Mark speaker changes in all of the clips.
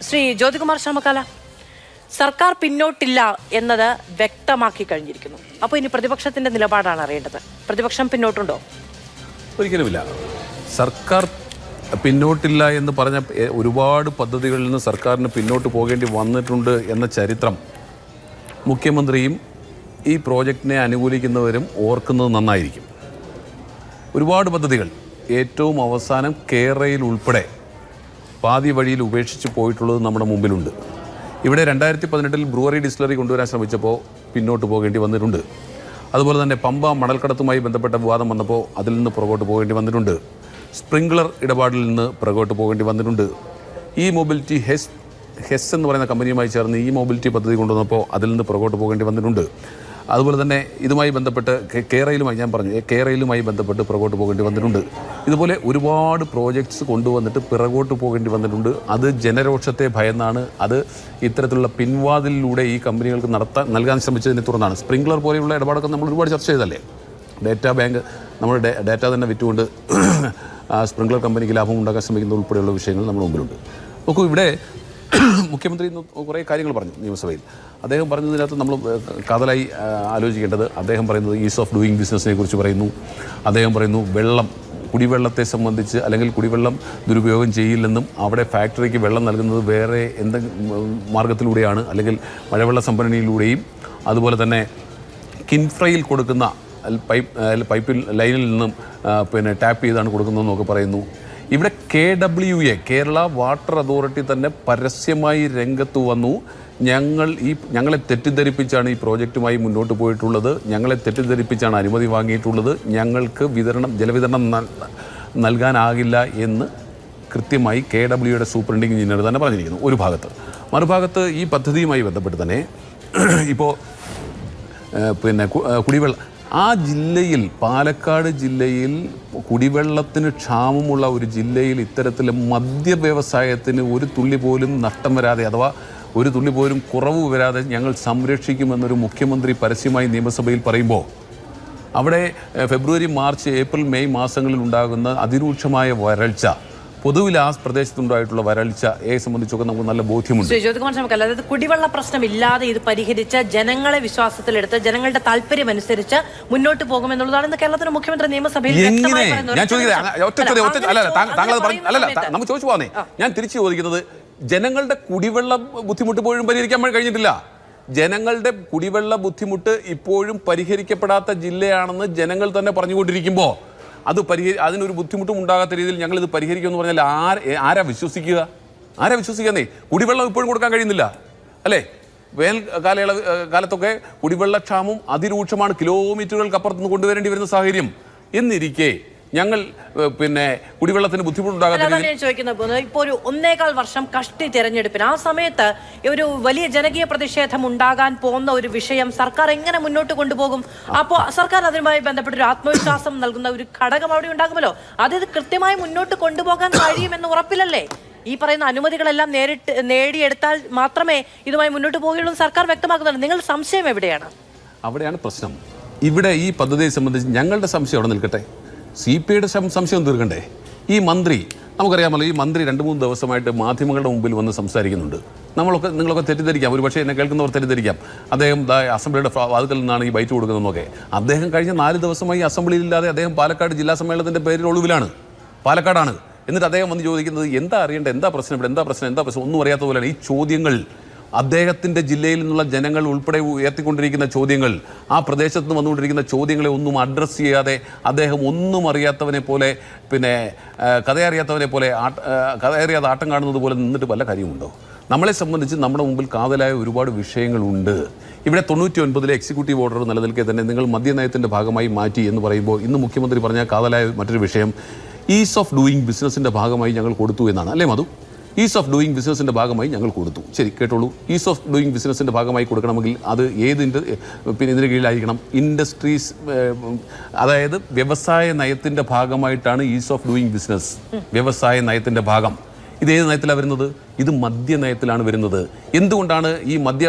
Speaker 1: ശ്രീ ജ്യോതികുമാർ ശർമ്മക്കാല സർക്കാർ പിന്നോട്ടില്ല എന്നത് വ്യക്തമാക്കി കഴിഞ്ഞിരിക്കുന്നു. അപ്പോൾ ഇനി പ്രതിപക്ഷത്തിന്റെ നിലപാടാണ് അറിയേണ്ടത്. പ്രതിപക്ഷം പിന്നോട്ടുണ്ടോ?
Speaker 2: ഒരിക്കലുമില്ല. സർക്കാർ പിന്നോട്ടില്ല എന്ന് പറഞ്ഞ ഒരുപാട് പദ്ധതികളിൽ നിന്ന് സർക്കാരിന് പിന്നോട്ട് പോകേണ്ടി വന്നിട്ടുണ്ട് എന്ന ചരിത്രം മുഖ്യമന്ത്രിയും ഈ പ്രോജക്റ്റിനെ അനുകൂലിക്കുന്നവരും ഓർക്കുന്നത് നന്നായിരിക്കും. ഒരുപാട് പദ്ധതികൾ ഏറ്റവും അവസാനം കേരളയിൽ ഉൾപ്പെടെ പാതി വഴിയിൽ ഉപേക്ഷിച്ച് പോയിട്ടുള്ളത് നമ്മുടെ മുമ്പിലുണ്ട്. ഇവിടെ രണ്ടായിരത്തി പതിനെട്ടിൽ ബ്രൂവറി ഡിസ്റ്റിലറി കൊണ്ടുവരാൻ ശ്രമിച്ചപ്പോൾ പിന്നോട്ട് പോകേണ്ടി വന്നിട്ടുണ്ട്. അതുപോലെ തന്നെ പമ്പ മണൽക്കടത്തുമായി ബന്ധപ്പെട്ട വിവാദം വന്നപ്പോൾ അതിൽ നിന്ന് പുറകോട്ട് പോകേണ്ടി വന്നിട്ടുണ്ട്. സ്പ്രിംഗ്ലർ ഇടപാടിൽ നിന്ന് പുറകോട്ട് പോകേണ്ടി വന്നിട്ടുണ്ട്. ഈ മൊബിലിറ്റി ഹെസ് ഹെസ് എന്ന് പറയുന്ന കമ്പനിയുമായി ചേർന്ന് ഈ മൊബിലിറ്റി പദ്ധതി കൊണ്ടുവന്നപ്പോൾ അതിൽ നിന്ന് പുറകോട്ട് പോകേണ്ടി വന്നിട്ടുണ്ട്. അതുപോലെ തന്നെ ഇതുമായി ബന്ധപ്പെട്ട് കേരയിലുമായി ഞാൻ പറഞ്ഞു കേരയിലുമായി ബന്ധപ്പെട്ട് പുറകോട്ട് പോകേണ്ടി വന്നിട്ടുണ്ട്. ഇതുപോലെ ഒരുപാട് പ്രോജക്ട്സ് കൊണ്ടുവന്നിട്ട് പിറകോട്ട് പോകേണ്ടി വന്നിട്ടുണ്ട്. അത് ജനരോക്ഷത്തെ ഭയന്നാണ്. അത് ഇത്തരത്തിലുള്ള പിൻവാതിലൂടെ ഈ കമ്പനികൾക്ക് നടത്താൻ നൽകാൻ ശ്രമിച്ചതിനെ തുടർന്നാണ്. സ്പ്രിംഗ്ലർ പോലെയുള്ള ഇടപാടൊക്കെ നമ്മൾ ഒരുപാട് ചർച്ച ചെയ്തല്ലേ? ഡേറ്റാ ബാങ്ക് നമ്മൾ ഡേറ്റ തന്നെ വിറ്റുകൊണ്ട് സ്പ്രിംഗ്ലർ കമ്പനിക്ക് ലാഭം ഉണ്ടാക്കാൻ ശ്രമിക്കുന്ന ഉൾപ്പെടെയുള്ള വിഷയങ്ങൾ നമ്മുടെ മുമ്പിലുണ്ട്. നോക്കൂ ഇവിടെ മുഖ്യമന്ത്രി ഇന്ന് കുറേ കാര്യങ്ങൾ പറഞ്ഞു നിയമസഭയിൽ. അദ്ദേഹം പറഞ്ഞതിനകത്ത് നമ്മൾ കാതലായി ആലോചിക്കേണ്ടത് അദ്ദേഹം പറയുന്നത് ഈസ് ഓഫ് ഡൂയിങ് ബിസിനസ്സിനെ കുറിച്ച് പറയുന്നു. അദ്ദേഹം പറയുന്നു വെള്ളം കുടിവെള്ളത്തെ സംബന്ധിച്ച് അല്ലെങ്കിൽ കുടിവെള്ളം ദുരുപയോഗം ചെയ്യില്ലെന്നും അവിടെ ഫാക്ടറിക്ക് വെള്ളം നൽകുന്നത് വേറെ എന്തെങ്കിലും മാർഗത്തിലൂടെയാണ് അല്ലെങ്കിൽ മഴവെള്ള സംഭരണിയിലൂടെയും അതുപോലെ തന്നെ കിൻഫ്രയിൽ കൊടുക്കുന്ന പൈപ്പ് പൈപ്പിൽ ലൈനിൽ നിന്നും പിന്നെ ടാപ്പ് ചെയ്താണ് കൊടുക്കുന്നതെന്നൊക്കെ പറയുന്നു. ഇവിടെ K W A Kerala water authority തന്നെ പരസ്യമായി രംഗത്ത് വന്നു. ഞങ്ങൾ ഈ ഞങ്ങളെ തെറ്റിദ്ധരിപ്പിച്ചാണ് ഈ പ്രോജക്റ്റുമായി മുന്നോട്ട് പോയിട്ടുള്ളത്. ഞങ്ങളെ തെറ്റിദ്ധരിപ്പിച്ചാണ് അനുമതി വാങ്ങിയിട്ടുള്ളത്. ഞങ്ങൾക്ക് വിതരണം ജലവിതരണം നൽ- നൽകാനാകില്ല എന്ന് കൃത്യമായി കെ ഡബ്ല്യുയുടെ സൂപ്രണ്ടിങ് എഞ്ചിനീയർ തന്നെ പറഞ്ഞിരിക്കുന്നു. ഒരു ഭാഗത്ത്. മറുഭാഗത്ത് ഈ പദ്ധതിയുമായി ബന്ധപ്പെട്ട് തന്നെ ഇപ്പോൾ പിന്നെ കുടിവെള്ള ആ ജില്ലയിൽ പാലക്കാട് ജില്ലയിൽ കുടിവെള്ളത്തിന് ക്ഷാമമുള്ള ഒരു ജില്ലയിൽ ഇത്തരത്തിൽ മദ്യ വ്യവസായത്തിന് ഒരു തുള്ളി പോലും നഷ്ടം വരാതെ അഥവാ ഒരു തുള്ളി പോലും കുറവ് വരാതെ ഞങ്ങൾ സംരക്ഷിക്കുമെന്നൊരു മുഖ്യമന്ത്രി പരസ്യമായി നിയമസഭയിൽ പറയുമ്പോൾ അവിടെ ഫെബ്രുവരി മാർച്ച് ഏപ്രിൽ മെയ് മാസങ്ങളിൽ ഉണ്ടാകുന്ന അതിരൂക്ഷമായ വരൾച്ച പൊതുവിൽ ആ പ്രദേശത്തുണ്ടായിട്ടുള്ള വരൾച്ചയെ സംബന്ധിച്ചൊക്കെ നമുക്ക് നല്ല ബോധ്യമുണ്ട്.
Speaker 1: ജ്യോതികുമാർ നമുക്ക് അതായത് കുടിവെള്ള പ്രശ്നം ഇല്ലാതെ ഇത് പരിഹരിച്ച് ജനങ്ങളെ വിശ്വാസത്തിലെടുത്ത് ജനങ്ങളുടെ താല്പര്യം അനുസരിച്ച് മുന്നോട്ട് പോകുമെന്നുള്ളതാണ് ഇന്ന് കേരളത്തിന്റെ മുഖ്യമന്ത്രി നിയമസഭയിൽ
Speaker 2: എങ്ങനെ? ഞാൻ ചോദിക്കുന്നത് ഒറ്റ ചോദ്യം, ഒറ്റ- അല്ല അല്ല, താങ്കൾ താങ്കൾ പറഞ്ഞു അല്ലല്ല നമുക്ക് ചോദിച്ചു പോകാനേ ഞാൻ തിരിച്ചു ചോദിക്കുന്നത് ജനങ്ങളുടെ കുടിവെള്ള ബുദ്ധിമുട്ട് പോലും പരിഹരിക്കാൻ കഴിഞ്ഞിട്ടില്ല. ജനങ്ങളുടെ കുടിവെള്ള ബുദ്ധിമുട്ട് ഇപ്പോഴും പരിഹരിക്കപ്പെടാത്ത ജില്ലയാണെന്ന് ജനങ്ങൾ തന്നെ പറഞ്ഞുകൊണ്ടിരിക്കുമ്പോൾ അത് പരിഹരി അതിനൊരു ബുദ്ധിമുട്ടും ഉണ്ടാകാത്ത രീതിയിൽ ഞങ്ങൾ ഇത് പരിഹരിക്കുമെന്ന് പറഞ്ഞാൽ ആര് ആരാ വിശ്വസിക്കുക? ആരാ വിശ്വസിക്കുന്നേ? കുടിവെള്ളം ഇപ്പോഴും കൊടുക്കാൻ കഴിയുന്നില്ല. അല്ലേ? വേൽ കാലയളവ് കാലത്തൊക്കെ കുടിവെള്ളക്ഷാമം അതിരൂക്ഷമാണ്. കിലോമീറ്ററുകൾക്ക് അപ്പുറത്തുനിന്ന് കൊണ്ടുവരേണ്ടി വരുന്ന സാഹചര്യം. എന്നിരിക്കെ ഞങ്ങൾ പിന്നെ കുടിവെള്ളത്തിന് ബുദ്ധിമുട്ടുണ്ടാകാത്ത
Speaker 1: ചോദിക്കുന്നത് ഇപ്പോൾ ഒരു ഒന്നേകാൽ വർഷം കഷ്ടി തെരഞ്ഞെടുപ്പിന് ആ സമയത്ത് ഒരു വലിയ ജനകീയ പ്രതിഷേധം ഉണ്ടാകാൻ പോകുന്ന ഒരു വിഷയം സർക്കാർ എങ്ങനെ മുന്നോട്ട് കൊണ്ടുപോകും? അപ്പോ സർക്കാർ അതുമായി ബന്ധപ്പെട്ട ഒരു ആത്മവിശ്വാസം നൽകുന്ന ഒരു ഘടകം അവിടെ ഉണ്ടാകുമല്ലോ? അത് ഇത് കൃത്യമായി മുന്നോട്ട് കൊണ്ടുപോകാൻ കഴിയുമെന്ന് ഉറപ്പില്ലല്ലേ ഈ പറയുന്ന അനുമതികളെല്ലാം നേരിട്ട് നേടിയെടുത്താൽ മാത്രമേ ഇതുമായി മുന്നോട്ട് പോകുകയുള്ളൂ സർക്കാർ വ്യക്തമാക്കുന്നുണ്ട്. നിങ്ങൾ സംശയം എവിടെയാണ്?
Speaker 2: അവിടെയാണ് പ്രശ്നം. ഇവിടെ ഈ പദ്ധതിയെ സംബന്ധിച്ച് ഞങ്ങളുടെ സംശയം അവിടെ നിൽക്കട്ടെ. സി പി ഐയുടെ സംശയം തീർക്കണ്ടേ? ഈ മന്ത്രി നമുക്കറിയാമല്ലോ ഈ മന്ത്രി രണ്ട് മൂന്ന് ദിവസമായിട്ട് മാധ്യമങ്ങളുടെ മുമ്പിൽ വന്ന് സംസാരിക്കുന്നുണ്ട്. നമ്മളൊക്കെ നിങ്ങളൊക്കെ തെറ്റിദ്ധരിക്കാം. ഒരു പക്ഷേ എന്നെ കേൾക്കുന്നവർ തെറ്റിദ്ധരിക്കാം. അദ്ദേഹം അസംബ്ലിയുടെ വാതിക്കൽ നിന്നാണ് ഈ ബൈറ്റ് കൊടുക്കുന്നതെന്നൊക്കെ. അദ്ദേഹം കഴിഞ്ഞ നാല് ദിവസമായി അസംബ്ലിയിലില്ലാതെ അദ്ദേഹം പാലക്കാട് ജില്ലാ സമ്മേളനത്തിന്റെ പേരിൽ ഒളിവിലാണ്. പാലക്കാടാണ്. എന്നിട്ട് അദ്ദേഹം വന്ന് ചോദിക്കുന്നത് എന്താ അറിയേണ്ടത് എന്താ പ്രശ്നം ഇവിടെ? എന്താ പ്രശ്നം? എന്താ പ്രശ്നം? ഒന്നും അറിയാത്ത പോലെയാണ് ഈ ചോദ്യങ്ങൾ. അദ്ദേഹത്തിന്റെ ജില്ലയിൽ നിന്നുള്ള ജനങ്ങൾ ഉൾപ്പെടെ ഉയർത്തിക്കൊണ്ടിരിക്കുന്ന ചോദ്യങ്ങൾ ആ പ്രദേശത്ത് നിന്ന് വന്നുകൊണ്ടിരിക്കുന്ന ചോദ്യങ്ങളെ ഒന്നും അഡ്രസ്സ് ചെയ്യാതെ അദ്ദേഹം ഒന്നും അറിയാത്തവനെ പോലെ പിന്നെ കഥയറിയാത്തവനെ പോലെ കഥയറിയാതെ ആട്ടം കാണുന്നത് പോലെ നിന്നിട്ട് പല കാര്യമുണ്ടോ? നമ്മളെ സംബന്ധിച്ച് നമ്മുടെ മുമ്പിൽ കാതലായ ഒരുപാട് വിഷയങ്ങളുണ്ട്. ഇവിടെ തൊണ്ണൂറ്റി ഒൻപതിലെ എക്സിക്യൂട്ടീവ് ഓർഡർ നിലനിൽക്കെ തന്നെ നിങ്ങൾ മദ്യനയത്തിന്റെ ഭാഗമായി മാറ്റി എന്ന് പറയുമ്പോൾ ഇന്ന് മുഖ്യമന്ത്രി പറഞ്ഞ കാതലായ മറ്റൊരു വിഷയം ഈസ് ഓഫ് ഡൂയിങ് ബിസിനസിന്റെ ഭാഗമായി ഞങ്ങൾ കൊടുത്തു എന്നാണ്. അല്ലേ മധു? ഈസ് ഓഫ് ഡൂയിങ് ബിസിനസിന്റെ ഭാഗമായി ഞങ്ങൾ കൊടുത്തു. ശരി കേട്ടോളൂ. ഈസ് ഓഫ് ഡൂയിങ് ബിസിനസിന്റെ ഭാഗമായി കൊടുക്കണമെങ്കിൽ അത് ഏത് പിന്നെ ഇതിന് കീഴിലായിരിക്കണം. ഇൻഡസ്ട്രീസ് അതായത് വ്യവസായ നയത്തിന്റെ ഭാഗമായിട്ടാണ് ഈസ് ഓഫ് ഡൂയിങ് ബിസിനസ് വ്യവസായ നയത്തിന്റെ ഭാഗം. ഇത് ഏത് നയത്തിലാണ് വരുന്നത്? ഇത് മദ്യ നയത്തിലാണ് വരുന്നത്. എന്തുകൊണ്ടാണ് ഈ മദ്യ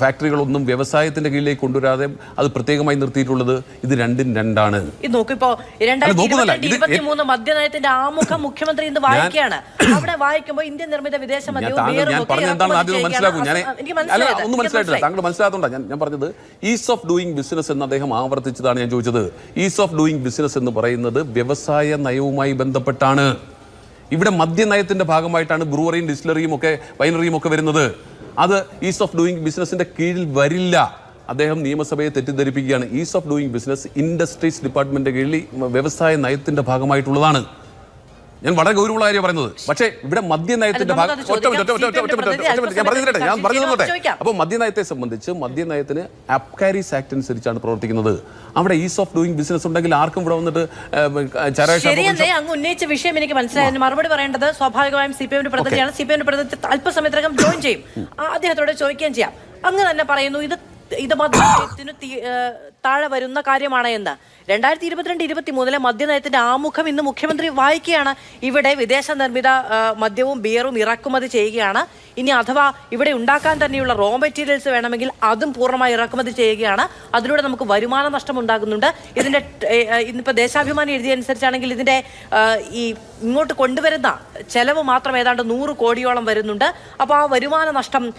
Speaker 2: ഫാക്ടറികളൊന്നും വ്യവസായത്തിന്റെ കീഴിലേക്ക് കൊണ്ടുവരാതെ അത് പ്രത്യേകമായി നിർത്തിയിട്ടുള്ളത്? ഇത് രണ്ടും രണ്ടാണ്.
Speaker 1: ഇത് നോക്കൂ ഇപ്പോ രണ്ടായിരത്തി
Speaker 2: നോക്കുന്നല്ല,
Speaker 1: ഇരുപത്തിരണ്ട് മദ്യനയത്തിന്റെ ആമുഖം മുഖ്യമന്ത്രി ഇന്ന് വായിക്കുകയാണ്. അവിടെ വായിക്കുമ്പോൾ ഇന്ത്യൻ നിർമ്മിത വിദേശ
Speaker 2: ഞാൻ
Speaker 1: മദ്യവും
Speaker 2: ഞാൻ
Speaker 1: ഒക്കെ
Speaker 2: പറഞ്ഞ ആദ്യം മനസ്സിലാക്കും. ഞാൻ അല്ല ഒന്നും മനസ്സിലായിട്ടില്ല.
Speaker 1: മനസ്സിലായി.
Speaker 2: താങ്കൾ മനസ്സിലാത്തോണ്ടാ ഞാൻ ഞാൻ പറഞ്ഞത്. ഈസ് ഓഫ് ഡൂയിങ് ബിസിനസ് എന്ന് അദ്ദേഹം ആവർത്തിച്ചതാണ് ഞാൻ ചോദിച്ചത്. ഈസ് ഓഫ് ഡൂയിങ് ബിസിനസ് എന്ന് പറയുന്നത് വ്യവസായ നയവുമായി ബന്ധപ്പെട്ടാണ്. ഇവിടെ മദ്യനയത്തിന്റെ ഭാഗമായിട്ടാണ് ബ്രൂവറിയും ഡിസ്റ്റിലറിയും ഒക്കെ വൈനറിയും ഒക്കെ വരുന്നത്. അത് ഈസ് ഓഫ് ഡൂയിങ് ബിസിനസിന്റെ കീഴിൽ വരില്ല. അദ്ദേഹം നിയമസഭയെ തെറ്റിദ്ധരിപ്പിക്കുകയാണ്. Ease of doing business industries ഡിപ്പാർട്ട്മെന്റിന്റെ കീഴിൽ വ്യവസായ നയത്തിന്റെ ഭാഗമായിട്ടുള്ളതാണ്. ഞാൻ വളരെ ഗൗരവമുള്ള കാര്യം പറയുന്നത്. പക്ഷേ ഇവിടെ മദ്യനയത്തിന്റെ ഭാഗം
Speaker 1: നമുക്കത്
Speaker 2: ഒറ്റ മിനിറ്റ്, ഒറ്റ മിനിറ്റ്, ഒറ്റ മിനിറ്റ്, ഒറ്റ മിനിറ്റ്, ഞാൻ പറഞ്ഞു തരട്ടെ ഞാൻ പറഞ്ഞു തന്നോട്ടെ. അപ്പോൾ മദ്യനയത്തെ സംബന്ധിച്ച് മദ്യനയത്തിന് അബ്കാരീസ് ആക്ട് അനുസരിച്ചാണ് പ്രവർത്തിക്കുന്നത്. അവിടെ ഈസ് ഓഫ് ഡൂയിങ് ബിസിനസ് ഉണ്ടെങ്കിൽ ആർക്കും ഇവിടെ വന്നിട്ട്
Speaker 1: ശരിയെന്നേ അങ്ങ് ഉന്നയിച്ച വിഷയം എനിക്ക് മനസ്സിലായി. മറുപടി പറയേണ്ടത് സ്വാഭാവികമായും സി പി എമ്മിന്റെ പ്രതിനിധിയാണ്. സി പി എമ്മിന്റെ പ്രതിനിധി അല്പസമയത്തിനകം ജോയിൻ ചെയ്യും. അദ്ദേഹത്തോട് ചോദിക്കുകയും ചെയ്യാം. അങ്ങ് തന്നെ പറയുന്നു ഇത് ഇത് മദ്യനയത്തിന് താഴെ വരുന്ന കാര്യമാണ് എന്ന്. രണ്ടായിരത്തി ഇരുപത്തിരണ്ട് ഇരുപത്തി മൂന്നിലെ മദ്യനയത്തിന്റെ ആമുഖം ഇന്ന് മുഖ്യമന്ത്രി വായിക്കുകയാണ്. ഇവിടെ വിദേശ നിർമ്മിത മദ്യവും ബിയറും ഇറക്കുമതി ചെയ്യുകയാണ്. ഇനി അഥവാ ഇവിടെ ഉണ്ടാക്കാൻ തന്നെയുള്ള റോ മെറ്റീരിയൽസ് വേണമെങ്കിൽ അതും പൂർണമായി ഇറക്കുമതി ചെയ്യുകയാണ്. അതിലൂടെ നമുക്ക് വരുമാന നഷ്ടം ഉണ്ടാകുന്നുണ്ട്. ഇതിന്റെ ഇന്നിപ്പോ ദേശാഭിമാനി എഴുതിയ അനുസരിച്ചാണെങ്കിൽ ഇതിന്റെ ഈ ഇങ്ങോട്ട് കൊണ്ടുവരുന്ന ചെലവ് മാത്രം ഏതാണ്ട് നൂറ് കോടിയോളം വരുന്നുണ്ട്. അപ്പോൾ ആ വരുമാന നഷ്ടം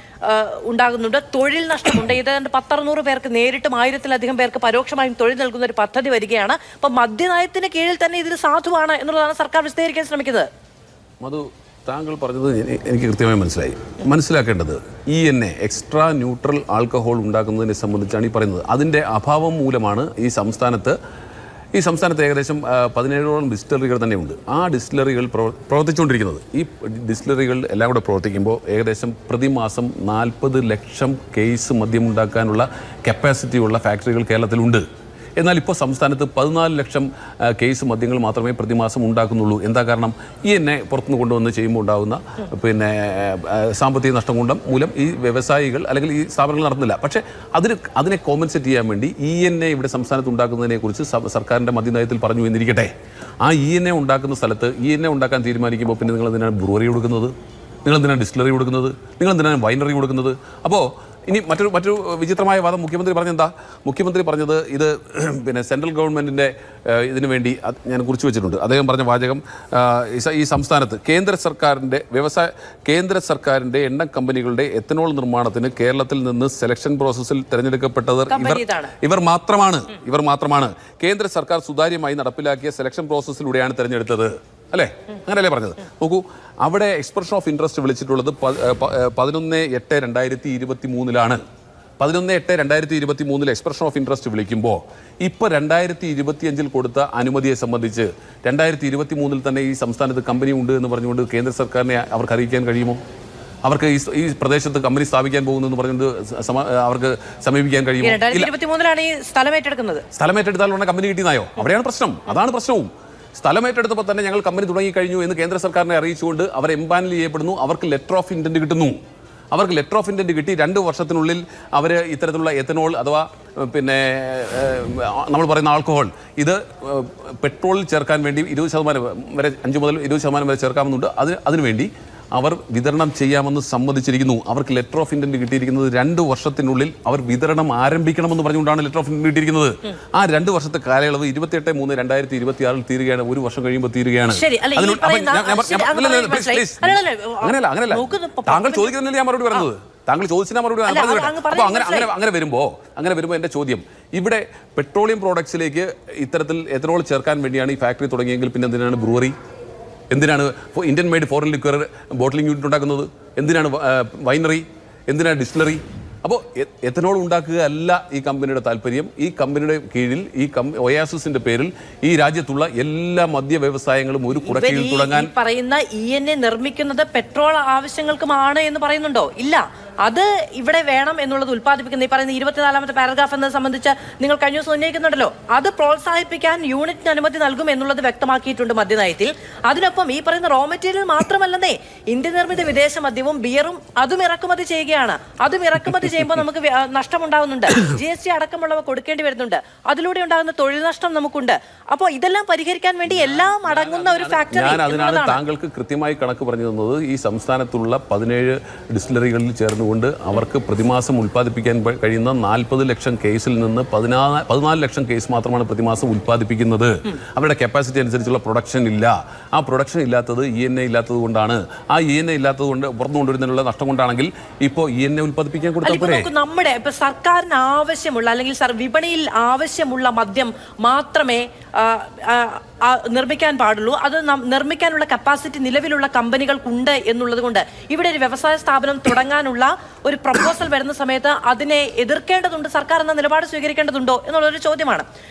Speaker 1: ഉണ്ടാകുന്നുണ്ട്. തൊഴിൽ നഷ്ടമുണ്ട്. ഏതാണ്ട് പത്തറുന്നൂറ് പേർക്ക് നേരിട്ടും ആയിരത്തിലധികം പേർക്ക് പരോക്ഷമായും തൊഴിൽ നൽകുന്ന ഒരു പദ്ധതി വരികയാണ്. അപ്പൊ മദ്യനയത്തിന് കീഴിൽ തന്നെ ഇതിന് സാധുവാണ് എന്നുള്ളതാണ് സർക്കാർ വിശദീകരിക്കാൻ ശ്രമിക്കുന്നത്.
Speaker 2: മധു താങ്കൾ പറഞ്ഞത് എനിക്ക് കൃത്യമായി മനസ്സിലായി. മനസ്സിലാക്കേണ്ടത് ഈ എന്നെ എക്സ്ട്രാ ന്യൂട്രൽ ആൽക്കഹോൾ ഉണ്ടാക്കുന്നതിനെ സംബന്ധിച്ചാണ് ഈ പറയുന്നത്. അതിന്റെ അഭാവം മൂലമാണ് ഈ സംസ്ഥാനത്ത് ഈ സംസ്ഥാനത്ത് ഏകദേശം പതിനേഴോളം ഡിസ്റ്റിലറികൾ തന്നെയുണ്ട്. ആ ഡിസ്റ്റിലറികൾ പ്രവർ- പ്രവർത്തിച്ചുകൊണ്ടിരിക്കുന്നത്. ഈ ഡിസ്റ്റിലറികൾ എല്ലാം കൂടെ പ്രവർത്തിക്കുമ്പോൾ ഏകദേശം പ്രതിമാസം നാൽപ്പത് ലക്ഷം കേസ് മദ്യമുണ്ടാക്കാനുള്ള കപ്പാസിറ്റിയുള്ള ഫാക്ടറികൾ കേരളത്തിലുണ്ട്. എന്നാൽ ഇപ്പോൾ സംസ്ഥാനത്ത് പതിനാല് ലക്ഷം കേസ് മദ്യങ്ങൾ മാത്രമേ പ്രതിമാസം ഉണ്ടാക്കുന്നുള്ളൂ. എന്താ കാരണം? ഈ എന്നെ പുറത്തുനിന്ന് കൊണ്ടുവന്ന് ചെയ്യുമ്പോൾ ഉണ്ടാകുന്ന പിന്നെ സാമ്പത്തിക നഷ്ടം കൊണ്ടും മൂലം ഈ വ്യവസായികൾ അല്ലെങ്കിൽ ഈ സ്ഥാപനങ്ങൾ നടത്തുന്നില്ല. പക്ഷേ അതിന് അതിനെ കോമ്പൻസേറ്റ് ചെയ്യാൻ വേണ്ടി ഇ എൻ എ ഇവിടെ സംസ്ഥാനത്ത് ഉണ്ടാക്കുന്നതിനെ കുറിച്ച് സർക്കാരിന്റെ മദ്യനയത്തിൽ പറഞ്ഞു എന്നിരിക്കട്ടെ. ആ ഇ എൻ എ ഉണ്ടാക്കുന്ന സ്ഥലത്ത് ഇ എൻ എ ഉണ്ടാക്കാൻ തീരുമാനിക്കുമ്പോൾ പിന്നെ നിങ്ങൾ എന്തിനാണ് ബ്രൂവറി കൊടുക്കുന്നത്? നിങ്ങൾ എന്തിനാണ് ഡിസ്റ്റിലറി കൊടുക്കുന്നത്? നിങ്ങൾ എന്തിനാണ് വൈനറി കൊടുക്കുന്നത്? അപ്പോൾ ഇനി മറ്റൊരു മറ്റൊരു വിചിത്രമായ വാദം മുഖ്യമന്ത്രി പറഞ്ഞെന്താ? മുഖ്യമന്ത്രി പറഞ്ഞത് ഇത് പിന്നെ സെൻട്രൽ ഗവൺമെന്റിന്റെ ഇതിനു വേണ്ടി ഞാൻ കുറിച്ച് വെച്ചിട്ടുണ്ട്. അദ്ദേഹം പറഞ്ഞ വാചകം ഈ ഈ സംസ്ഥാനത്ത് കേന്ദ്ര സർക്കാരിന്റെ വ്യവസായ കേന്ദ്ര സർക്കാരിന്റെ എണ്ണ കമ്പനികളുടെ എത്തനോൾ നിർമ്മാണത്തിന് കേരളത്തിൽ നിന്ന് സെലക്ഷൻ പ്രോസസ്സിൽ തിരഞ്ഞെടുക്കപ്പെട്ടത് ഇവർ ഇവർ മാത്രമാണ് ഇവർ മാത്രമാണ്. കേന്ദ്ര സർക്കാർ സുതാര്യമായി നടപ്പിലാക്കിയ സെലക്ഷൻ പ്രോസസ്സിലൂടെയാണ് തിരഞ്ഞെടുത്തത്. അല്ലേ? അങ്ങനെയല്ലേ പറഞ്ഞത്. നോക്കൂ അവിടെ എക്സ്പ്രഷൻ ഓഫ് ഇൻട്രസ്റ്റ് വിളിച്ചിട്ടുള്ളത് പതിനൊന്ന് എട്ട് രണ്ടായിരത്തി ഇരുപത്തി മൂന്നിലാണ് പതിനൊന്ന് എട്ട് രണ്ടായിരത്തി ഇരുപത്തി മൂന്നിൽ എക്സ്പ്രഷൻ ഓഫ് ഇൻട്രസ്റ്റ് വിളിക്കുമ്പോൾ ഇപ്പോൾ രണ്ടായിരത്തി ഇരുപത്തിയഞ്ചിൽ കൊടുത്ത അനുമതിയെ സംബന്ധിച്ച് രണ്ടായിരത്തി ഇരുപത്തി മൂന്നിൽ തന്നെ ഈ സംസ്ഥാനത്ത് കമ്പനി ഉണ്ട് എന്ന് പറഞ്ഞുകൊണ്ട് കേന്ദ്ര സർക്കാരിനെ അവർക്ക് അറിയിക്കാൻ കഴിയുമോ? അവർക്ക് ഈ ഈ പ്രദേശത്ത് കമ്പനി സ്ഥാപിക്കാൻ പോകുന്നു എന്ന് പറഞ്ഞുകൊണ്ട് അവർക്ക് സമീപിക്കാൻ
Speaker 1: ഏറ്റെടുക്കുന്നത്.
Speaker 2: സ്ഥലം ഏറ്റെടുത്താലുള്ള കമ്പനി കിട്ടിയതായോ അവിടെയാണ് പ്രശ്നം. അതാണ് പ്രശ്നവും. സ്ഥലം ഏറ്റെടുത്തപ്പോൾ തന്നെ ഞങ്ങൾ കമ്പനി തുടങ്ങി കഴിഞ്ഞു എന്ന് കേന്ദ്ര സർക്കാരിനെ അറിയിച്ചുകൊണ്ട് അവർ എംപാനൽ ചെയ്യപ്പെടുന്നു. അവർക്ക് ലെറ്റർ ഓഫ് ഇന്റന്റ് കിട്ടുന്നു. അവർക്ക് ലെറ്റർ ഓഫ് ഇന്റന്റ് കിട്ടി. രണ്ട് വർഷത്തിനുള്ളിൽ അവർ ഇത്തരത്തിലുള്ള എത്തനോൾ അഥവാ പിന്നെ നമ്മൾ പറയുന്ന ആൾക്കഹോൾ ഇത് പെട്രോളിൽ ചേർക്കാൻ വേണ്ടി ഇരുപത് ശതമാനം വരെ അഞ്ച് മുതൽ ഇരുപത് ശതമാനം വരെ ചേർക്കാമെന്നുണ്ട്. അതിന് അതിനുവേണ്ടി അവർ വിതരണം ചെയ്യാമെന്ന് സമ്മതിച്ചിരിക്കുന്നു. അവർക്ക് ലെറ്റർ ഓഫ് ഇന്റന്റ് കിട്ടിയിരിക്കുന്നത് രണ്ട് വർഷത്തിനുള്ളിൽ അവർ വിതരണം ആരംഭിക്കണമെന്ന് പറഞ്ഞുകൊണ്ടാണ് ലെറ്റർ ഓഫ് ഇന്റന്റ് കിട്ടിയിരിക്കുന്നത്. ആ രണ്ട് വർഷത്തെ കാലയളവ് ഇരുപത്തിയെട്ട് മൂന്ന് രണ്ടായിരത്തി ഇരുപത്തി ആറിൽ തീരുകയാണ്. ഒരു വർഷം കഴിയുമ്പോൾ തീരുകയാണ്. അങ്ങനെയല്ല അങ്ങനെയല്ല. താങ്കൾ
Speaker 1: പത്ത്
Speaker 2: ചോദിക്കുന്നില്ല ഞാൻ മറുപടി പറഞ്ഞത്? താങ്കൾ ചോദിച്ചാൽ മറുപടി. അപ്പോൾ അങ്ങനെ അങ്ങനെ അങ്ങനെ വരുമ്പോൾ അങ്ങനെ വരുമ്പോൾ എന്റെ ചോദ്യം. ഇവിടെ പെട്രോളിയം പ്രോഡക്ട്സിലേക്ക് ഇത്തരത്തിൽ എത്തനോൾ ചേർക്കാൻ വേണ്ടിയാണ് ഈ ഫാക്ടറി തുടങ്ങിയെങ്കിൽ പിന്നെ എന്തിനാണ് ബ്രൂവറി എന്തിനാണ് Indian made foreign liquor bottling unit ഉണ്ടാക്കുന്നത് എന്തിനാണ് വൈനറി എന്തിനാണ് ഡിസ്റ്റിലറി അപ്പോൾ എത്തനോൾ ഉണ്ടാക്കുക അല്ല ഈ കമ്പനിയുടെ താല്പര്യം. ഈ കമ്പനിയുടെ കീഴിൽ ഈ ഒയാസിന്റെ പേരിൽ ഈ രാജ്യത്തുള്ള എല്ലാ മദ്യ വ്യവസായങ്ങളും ഒരു കുടക്കീഴിൽ തുടങ്ങാൻ
Speaker 1: പറയുന്ന ഇ എൻ എ നിർമ്മിക്കുന്നത് പെട്രോൾ ആവശ്യങ്ങൾക്കുമാണ് എന്ന് പറയുന്നുണ്ടോ? ഇല്ല. അത് ഇവിടെ വേണം എന്നുള്ളത് ഉൽപ്പാദിപ്പിക്കുന്ന ഈ പറയുന്ന ഇരുപത്തിനാലാമത്തെ പാരഗ്രാഫ് എന്നത് സംബന്ധിച്ച് നിങ്ങൾ കഴിഞ്ഞ ദിവസം ഉന്നയിക്കുന്നുണ്ടല്ലോ. അത് പ്രോത്സാഹിപ്പിക്കാൻ യൂണിറ്റിന് അനുമതി നൽകും എന്നുള്ളത് വ്യക്തമാക്കിയിട്ടുണ്ട് മദ്യനയത്തിൽ. അതിനൊപ്പം ഈ പറയുന്ന റോ മെറ്റീരിയൽ മാത്രമല്ലെന്നേ ഇന്ത്യ നിർമ്മിത വിദേശ മദ്യവും ബിയറും അതും ഇറക്കുമതി ചെയ്യുകയാണ്. അതും ഇറക്കുമതി ചെയ്യുമ്പോൾ നമുക്ക് നഷ്ടം നഷ്ടമുണ്ടാകുന്നുണ്ട് ജി എസ് ടി അടക്കമുള്ളവ കൊടുക്കേണ്ടി വരുന്നുണ്ട്. അതിലൂടെ ഉണ്ടാകുന്ന തൊഴിൽ നഷ്ടം നമുക്കുണ്ട്. അപ്പോൾ ഇതെല്ലാം പരിഹരിക്കാൻ വേണ്ടി എല്ലാം അടങ്ങുന്ന ഒരു ഫാക്ടർ
Speaker 2: ഞാൻ അതിനാണ് താങ്കൾക്ക് കൃത്യമായി കണക്ക് പറഞ്ഞു തന്നത്. ഈ സംസ്ഥാനത്തുള്ള പതിനേഴ് ഡിസ്റ്റിലറികളിൽ ചേർന്നുകൊണ്ട് അവർക്ക് പ്രതിമാസം ഉൽപ്പാദിപ്പിക്കാൻ കഴിയുന്ന നാൽപ്പത് ലക്ഷം കേസിൽ നിന്ന് പതിനാല് പതിനാല് ലക്ഷം കേസ് മാത്രമാണ് പ്രതിമാസം ഉൽപ്പാദിപ്പിക്കുന്നത്. അവരുടെ കപ്പാസിറ്റി അനുസരിച്ചുള്ള പ്രൊഡക്ഷൻ ഇല്ല. ആ പ്രൊഡക്ഷൻ ഇല്ലാത്തത് ഇ എൻ എ ഇല്ലാത്തത് കൊണ്ടാണ്. ആ ഇ എൻ എ ഇല്ലാത്തത് കൊണ്ട് പുറത്തു കൊണ്ടുവരുന്നതിനുള്ള നഷ്ടം കൊണ്ടാണെങ്കിൽ ഇപ്പോൾ ഇ എൻ എ ഉൽപ്പാദിപ്പിക്കാൻ പോരെ
Speaker 1: നോക്കൂ നമ്മുടെ ഇപ്പൊ സർക്കാരിന് ആവശ്യമുള്ള അല്ലെങ്കിൽ വിപണിയിൽ ആവശ്യമുള്ള മദ്യം മാത്രമേ നിർമ്മിക്കാൻ പാടുള്ളൂ. അത് നിർമ്മിക്കാനുള്ള കപ്പാസിറ്റി നിലവിലുള്ള കമ്പനികൾക്കുണ്ട് എന്നുള്ളത് കൊണ്ട് ഇവിടെ ഒരു വ്യവസായ സ്ഥാപനം തുടങ്ങാനുള്ള ഒരു പ്രപ്പോസൽ വരുന്ന സമയത്ത് അതിനെ എതിർക്കേണ്ടതുണ്ട് സർക്കാർ എന്ന നിലപാട് സ്വീകരിക്കേണ്ടതുണ്ടോ എന്നുള്ളൊരു ചോദ്യമാണ്.